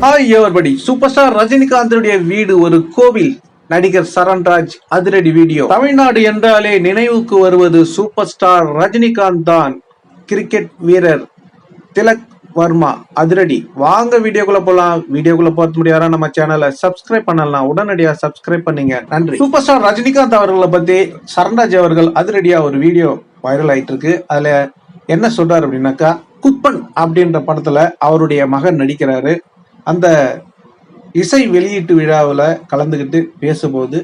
Hi everybody super star ரஜினிகாந்தனுடைய வீடு ஒரு கோவில். நடிகர் சரண்ராஜ் அதிரடி வீடியோ. தமிழ்நாடு என்றாலே நினைவுக்கு வருவது சூப்பர் ஸ்டார் ரஜினிகாந்த் தான். கிரிக்கெட் வீரர் திலக் வர்மா அதிரடி. வாங்க வீடியோக்குள்ள போலாம். வீடியோக்குள்ள பார்த்து முடியாரா நம்ம சேனலை சப்ஸ்கிரைப் பண்ணலாம். உடனடியா சப்ஸ்கிரைப் பண்ணீங்க. நன்றி. சூப்பர் ஸ்டார் ரஜினிகாந்த் அவர்களை பத்தி சரண்ராஜ் அவர்கள் அதிரடியா ஒரு வீடியோ வைரல் ஆயிட்டு இருக்கு அதுல என்ன சொல்றாரு அப்படின்னாக்கா குப்பன் அப்படின்ற படத்துல அவருடைய மகன் நடிக்கிறாரு. அந்த இசை வெளியீட்டு விழாவில் கலந்துக்கிட்டு பேசும்போது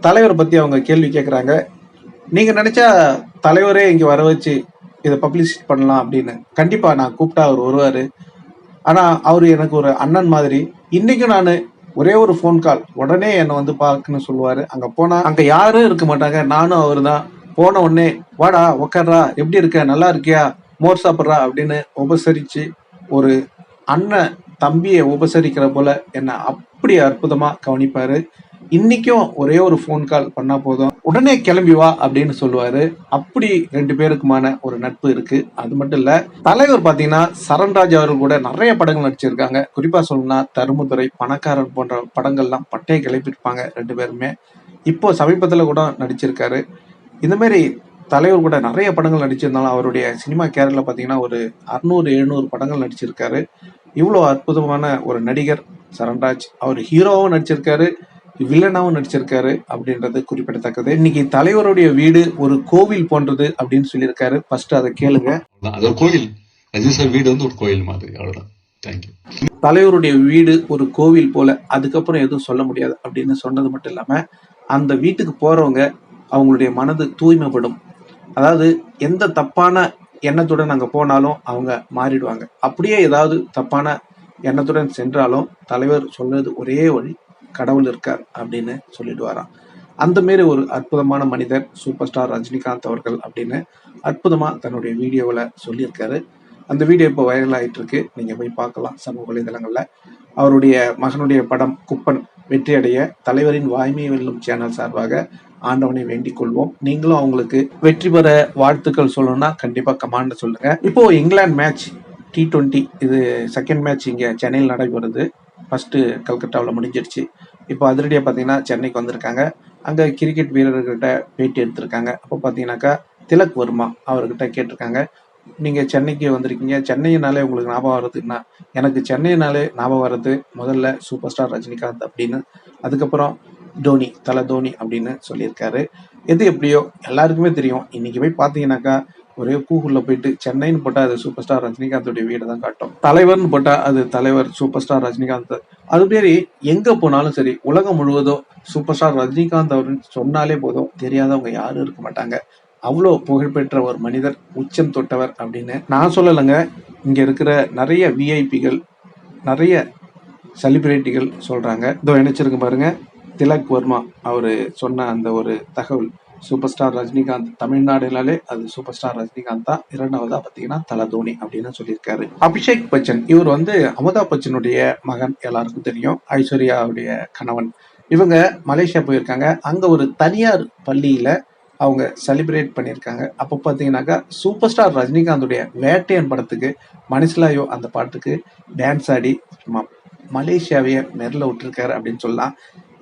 தலைவரை பற்றி அவங்க கேள்வி கேட்குறாங்க நீங்கள் நினச்சா தலைவரே இங்கே வர வச்சு இதை பப்ளிஷ் பண்ணலாம் அப்படின்னு. கண்டிப்பாக நான் கூப்பிட்டா அவர் வருவார். ஆனால் அவர் எனக்கு ஒரு அண்ணன் மாதிரி. இன்றைக்கும் நான் ஒரே ஒரு ஃபோன் கால் உடனே என்னை வந்து பார்க்கணும்னு சொல்லுவார். அங்கே போனால் அங்கே யாரும் இருக்க மாட்டாங்க. நானும் அவர் தான் போன உடனே வாடா உக்காடுறா எப்படி இருக்க? நல்லா இருக்கியா? மோர் சாப்பிட்றா? அப்படின்னு உபசரித்து ஒரு அண்ணன் தம்பியை உபசரிக்கிற போல என்னை அப்படி அற்புதமா கவனிப்பாரு. இன்னைக்கும் ஒரே ஒரு ஃபோன் கால் பண்ணா போதும். உடனே கிளம்பி வா அப்படின்னு சொல்லுவாரு. அப்படி ரெண்டு பேருக்குமான ஒரு நட்பு இருக்கு. அது மட்டும் இல்ல தலைவர் பாத்தீங்கன்னா சரண்ராஜ் அவர்கள் கூட நிறைய படங்கள் நடிச்சிருக்காங்க. குறிப்பா சொல்லணும்னா தருமதுரை பணக்காரன் போன்ற படங்கள்லாம் பட்டையை கிளப்பியிருப்பாங்க ரெண்டு பேருமே. இப்போ சமீபத்துல கூட நடிச்சிருக்காரு. இந்த மாதிரி தலைவர் கூட நிறைய படங்கள் நடிச்சிருந்தாலும் அவருடைய சினிமா கேரியர்ல பார்த்தீங்கன்னா ஒரு அறுநூறு எழுநூறு படங்கள் நடிச்சிருக்காரு. இவ்வளோ அற்புதமான ஒரு நடிகர் சரண்ராஜ். அவர் ஹீரோவும் நடிச்சிருக்காரு வில்லனாவும் நடிச்சிருக்காரு அப்படின்றது குறிப்பிடத்தக்கது. இன்னைக்கு தலைவருடைய வீடு ஒரு கோவில் போன்றது அப்படின்னு சொல்லியிருக்காரு. ஃபர்ஸ்ட் அதை கேளுங்க. அது ஒரு கோயில் வீடு வந்து ஒரு கோயில் மாதிரி. அவ்வளவுதான். தேங்க்யூ தலைவருடைய வீடு ஒரு கோவில் போல அதுக்கப்புறம் எதுவும் சொல்ல முடியாது அப்படின்னு சொன்னது மட்டும் இல்லாம அந்த வீட்டுக்கு போறவங்க அவங்களுடைய மனது தூய்மைப்படும். அதாவது எந்த தப்பான எண்ணத்துடன் அங்கே போனாலும் அவங்க மாறிடுவாங்க. அப்படியே ஏதாவது தப்பான எண்ணத்துடன் சென்றாலும் தலைவர் சொல்றது ஒரே வழி கடவுள் இருக்கார் அப்படின்னு சொல்லிடுவாராம். அந்த மாரி ஒரு அற்புதமான மனிதர் சூப்பர் ஸ்டார் ரஜினிகாந்த் அவர்கள் அப்படின்னு அற்புதமாக தன்னுடைய வீடியோவில் சொல்லியிருக்காரு. அந்த வீடியோ இப்போ வைரல் ஆகிட்டு இருக்கு நீங்கள் போய் பார்க்கலாம் சமூக வலைதளங்களில். அவருடைய மகனுடைய படம் குப்பன் வெற்றி அடைய தலைவரின் வாய்மை வெல்லும் சேனல் சார்பாக ஆண்டவனை வேண்டிக் கொள்வோம் நீங்களும் அவங்களுக்கு வெற்றி பெற வாழ்த்துக்கள் சொல்லணும்னா கண்டிப்பா கமாண்ட் சொல்லுங்க. இப்போ இங்கிலாந்து மேட்ச் டி டுவெண்ட்டி இது செகண்ட் மேட்ச் இங்க சென்னையில் நடைபெறுது. ஃபர்ஸ்ட் கல்கட்டாவில் முடிஞ்சிருச்சு. இப்போ அதிரடியாக பார்த்தீங்கன்னா சென்னைக்கு வந்திருக்காங்க. அங்கே கிரிக்கெட் வீரர்கிட்ட பேட்டி எடுத்திருக்காங்க. அப்போ பார்த்தீங்கன்னாக்கா திலக் வர்மா அவர்கிட்ட கேட்டிருக்காங்க. நீங்கள் சென்னைக்கு வந்திருக்கீங்க. சென்னையினாலே உங்களுக்கு ஞாபகம் வர்றதுன்னா எனக்கு சென்னையினாலே ஞாபகம் வர்றது முதல்ல சூப்பர் ஸ்டார் ரஜினிகாந்த் அப்படின்னு. அதுக்கப்புறம் தோனி தலை தோனி அப்படின்னு சொல்லியிருக்காரு. எது எப்படியோ எல்லாருக்குமே தெரியும். இன்னைக்கு போய் பார்த்தீங்கன்னாக்கா ஒரே கூகுள்ல போயிட்டு சென்னைன்னு போட்டால் அது சூப்பர் ஸ்டார் ரஜினிகாந்தோடைய வீடு தான் காட்டும். தலைவர்னு போட்டால் அது தலைவர் சூப்பர் ஸ்டார் ரஜினிகாந்த். அது மாரி எங்கே போனாலும் சரி உலகம் முழுவதும் சூப்பர் ஸ்டார் ரஜினிகாந்த் அவர்னு சொன்னாலே போதும். தெரியாதவங்க யாரும் இருக்க மாட்டாங்க. அவ்வளோ புகழ்பெற்ற ஒரு மனிதர் உச்சம் தொட்டவர் அப்படின்னு நான் சொல்லலைங்க. இங்கே இருக்கிற நிறைய விஐபிகள் நிறைய செலிபிரிட்டிகள் சொல்கிறாங்க இதோ நினைச்சிருங்க பாருங்கள் திலக் வர்மா அவர் சொன்ன அந்த ஒரு தகவல் சூப்பர் ஸ்டார் ரஜினிகாந்த் தமிழ்நாடுனாலே அது சூப்பர் ஸ்டார் ரஜினிகாந்த் தான். இரண்டாவதா பார்த்தீங்கன்னா தல தோனி அப்படின்னு சொல்லியிருக்காரு. அபிஷேக் பச்சன் இவர் வந்து அமிதாப் பச்சனுடைய மகன் எல்லாருக்கும் தெரியும். ஐஸ்வர்யாவுடைய கணவன். இவங்க மலேசியா போயிருக்காங்க. அங்கே ஒரு தனியார் பள்ளியில் அவங்க செலிப்ரேட் பண்ணியிருக்காங்க. அப்போ பார்த்தீங்கன்னாக்கா சூப்பர் ஸ்டார் ரஜினிகாந்துடைய வேட்டையன் படத்துக்கு மனசிலாயோ அந்த பாட்டுக்கு டான்ஸ் ஆடி மலேசியாவையே மெரில் விட்டுருக்காரு அப்படின்னு சொல்லலாம்.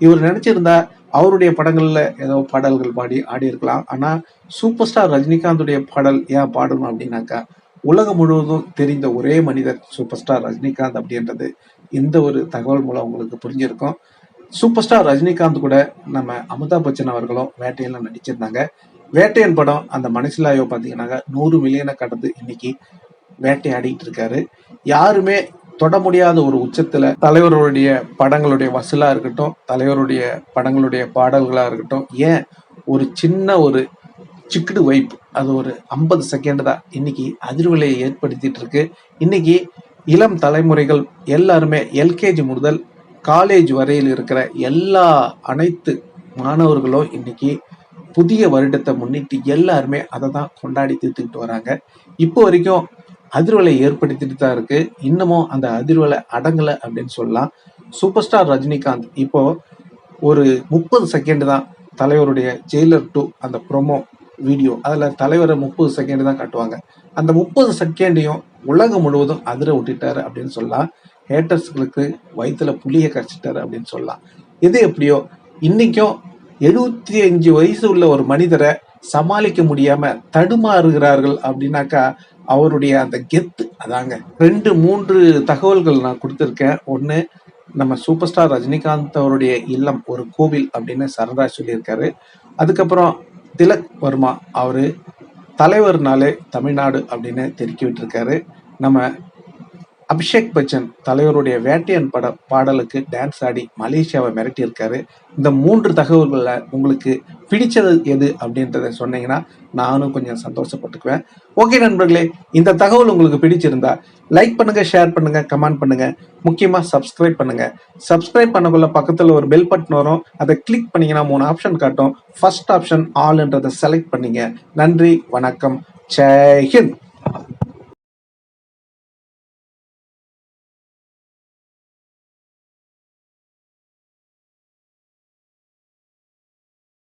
இவர் நினைச்சிருந்தா அவருடைய படங்கள்ல ஏதோ பாடல்கள் பாடி ஆடி இருக்கலாம் ஆனா சூப்பர் ஸ்டார் ரஜினிகாந்துடைய பாடல் ஏன் பாடணும் அப்படின்னாக்கா உலகம் முழுவதும் தெரிந்த ஒரே மனிதர் சூப்பர் ஸ்டார் ரஜினிகாந்த் அப்படின்றது இந்த ஒரு தகவல் மூலம் உங்களுக்கு புரிஞ்சிருக்கும். சூப்பர் ஸ்டார் ரஜினிகாந்த் கூட நம்ம அமிதாப் பச்சன் அவர்களும் வேட்டையில நடிச்சிருந்தாங்க. வேட்டையன் படம் அந்த மனசிலாயோ பார்த்தீங்கன்னாக்கா நூறு மில்லியனை கடந்து இன்னைக்கு வேட்டையாடிட்டு இருக்காரு. யாருமே தொட முடியாத ஒரு உச்சத்துல தலைவருடைய படங்களுடைய வசூலா இருக்கட்டும் தலைவருடைய படங்களுடைய பாடல்களா இருக்கட்டும் ஏன் ஒரு சின்ன ஒரு சிக்குடு வைப் அது ஒரு ஐம்பது செகண்ட் தான். இன்னைக்கு அதிர்வலையை ஏற்படுத்திட்டு இருக்கு. இன்னைக்கு இளம் தலைமுறைகள் எல்லாருமே எல்கேஜி முதல் காலேஜ் வரையில் இருக்கிற எல்லா அனைத்து மாணவர்களும் இன்னைக்கு புதிய வருடத்தை முன்னிட்டு எல்லாருமே அதை தான் கொண்டாடி தீர்த்துக்கிட்டு வராங்க. இப்போ வரைக்கும் அதிர்வலை ஏற்படுத்திட்டு தான் இருக்கு. இன்னமும் அந்த அதிர்வலை அடங்கலை அப்படின்னு சொல்லலாம். சூப்பர் ஸ்டார் ரஜினிகாந்த் இப்போ ஒரு முப்பது செகண்ட் தான் தலைவருடைய ஜெயிலர் டூ அந்த ப்ரோமோ வீடியோ அதில் தலைவரை முப்பது செகண்ட் தான் காட்டுவாங்க. அந்த முப்பது செகண்டையும் உலகம் முழுவதும் அதிர விட்டுட்டாரு அப்படின்னு சொல்லலாம். ஹேட்டர்ஸ்களுக்கு வயித்துல புளிய கரைச்சிட்டாரு அப்படின்னு சொல்லலாம். எது எப்படியோ இன்னைக்கும் எழுபத்தி அஞ்சு வயசு உள்ள ஒரு மனிதரை சமாளிக்க முடியாம தடுமாறுகிறார்கள் அப்படின்னாக்கா அவருடைய அந்த கெத்து அதாங்க. ரெண்டு மூன்று தகவல்கள் நான் கொடுத்துருக்கேன். ஒன்று நம்ம சூப்பர் ஸ்டார் ரஜினிகாந்த் அவருடைய இல்லம் ஒரு கோவில் அப்படின்னு சரண்ராஜ் சொல்லியிருக்காரு. அதுக்கப்புறம் திலக் வர்மா அவரு தலைவர்னாலே தமிழ்நாடு அப்படின்னு தெருக்கி விட்டுருக்காரு நம்ம அபிஷேக் பச்சன் தலைவருடைய வேட்டையன் பட பாடலுக்கு டான்ஸ் ஆடி மலேசியாவை மிரட்டியிருக்காரு. இந்த மூன்று தகவல்களில் உங்களுக்கு பிடிச்சது எது அப்படின்றத சொன்னீங்கன்னா நானும் கொஞ்சம் சந்தோஷப்பட்டுக்குவேன். ஓகே நண்பர்களே இந்த தகவல் உங்களுக்கு பிடிச்சிருந்தா லைக் பண்ணுங்க ஷேர் பண்ணுங்க கமெண்ட் பண்ணுங்க. முக்கியமாக சப்ஸ்கிரைப் பண்ணுங்க. சப்ஸ்கிரைப் பண்ணக்குள்ள பக்கத்தில் ஒரு பெல் பட்டன் வரும். அதை கிளிக் பண்ணீங்கன்னா மூணு ஆப்ஷன் காட்டும். ஃபர்ஸ்ட் ஆப்ஷன் ஆல்ன்றதை செலக்ட் பண்ணீங்க. நன்றி வணக்கம். ஜெய்ஹிந்த்